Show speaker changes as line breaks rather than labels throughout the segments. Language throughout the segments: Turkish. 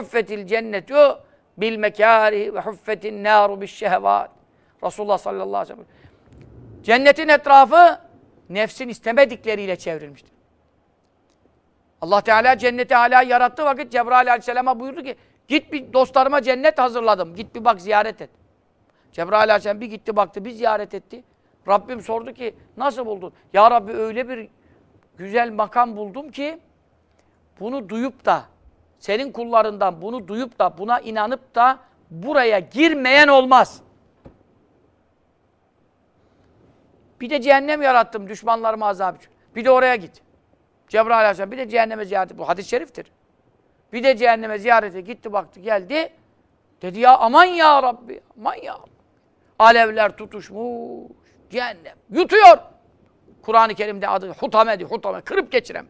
huffetil cennetu bil mekârihi ve huffetin nâru bis şehevât. Resulullah sallallahu aleyhi ve sellem. Cennetin etrafı nefsin istemedikleriyle çevrilmiştir. Allah Teala cenneti hala yarattığı vakit Cebrail aleyhisselama buyurdu ki git bir dostlarıma cennet hazırladım. Git bir bak ziyaret et. Cebrail aleyhisselam bir gitti baktı bir ziyaret etti. Rabbim sordu ki nasıl buldun? Ya Rabbi öyle bir güzel makam buldum ki bunu duyup da senin kullarından bunu duyup da buna inanıp da buraya girmeyen olmaz. Bir de cehennem yarattım düşmanlarıma azap için. Bir de oraya git. Cebrail aleyhisselam bir de cehenneme ziyareti. Bu hadis-i şeriftir. Bir de cehenneme ziyarete gitti baktı geldi. Dedi ya aman ya Rabbi. Aman ya. Alevler tutuşmuş. Cehennem. Yutuyor. Kur'an-ı Kerim'de adı hutamedi, hutame. Kırıp geçirem.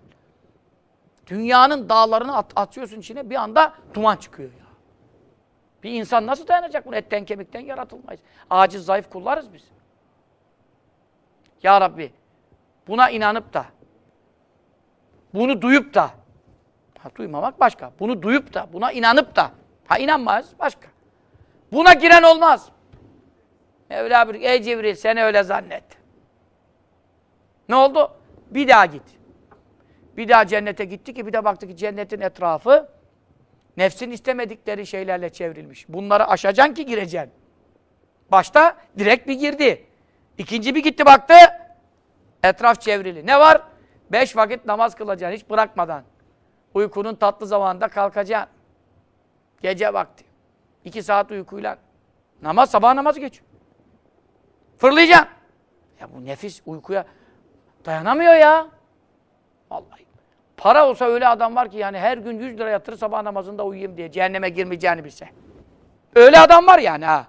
Dünyanın dağlarını at, atıyorsun içine bir anda duman çıkıyor ya. Bir insan nasıl dayanacak bunu? Etten kemikten yaratılmayız. Aciz, zayıf kullarız biz. Ya Rabbi buna inanıp da bunu duyup da ha, duymamak başka. Bunu duyup da buna inanıp da ha inanmaz başka. Buna giren olmaz. Mevla bir ey Cibril sen öyle zannet. Ne oldu? Bir daha git. Bir daha cennete gitti ki bir de baktı ki cennetin etrafı nefsin istemedikleri şeylerle çevrilmiş. Bunları aşacaksın ki gireceksin. Başta direkt bir girdi. İkinci bir gitti baktı. Etraf çevrili. Ne var? Beş vakit namaz kılacaksın hiç bırakmadan. Uykunun tatlı zamanında kalkacaksın. Gece vakti. İki saat uykuyla. Namaz, sabah namazı geç. Fırlayacaksın. Ya bu nefis uykuya dayanamıyor ya. Vallahi. Para olsa öyle adam var ki yani her gün 100 lira yatırır sabah namazında uyuyayım diye cehenneme girmeyeceğini bilse. Öyle adam var yani ha.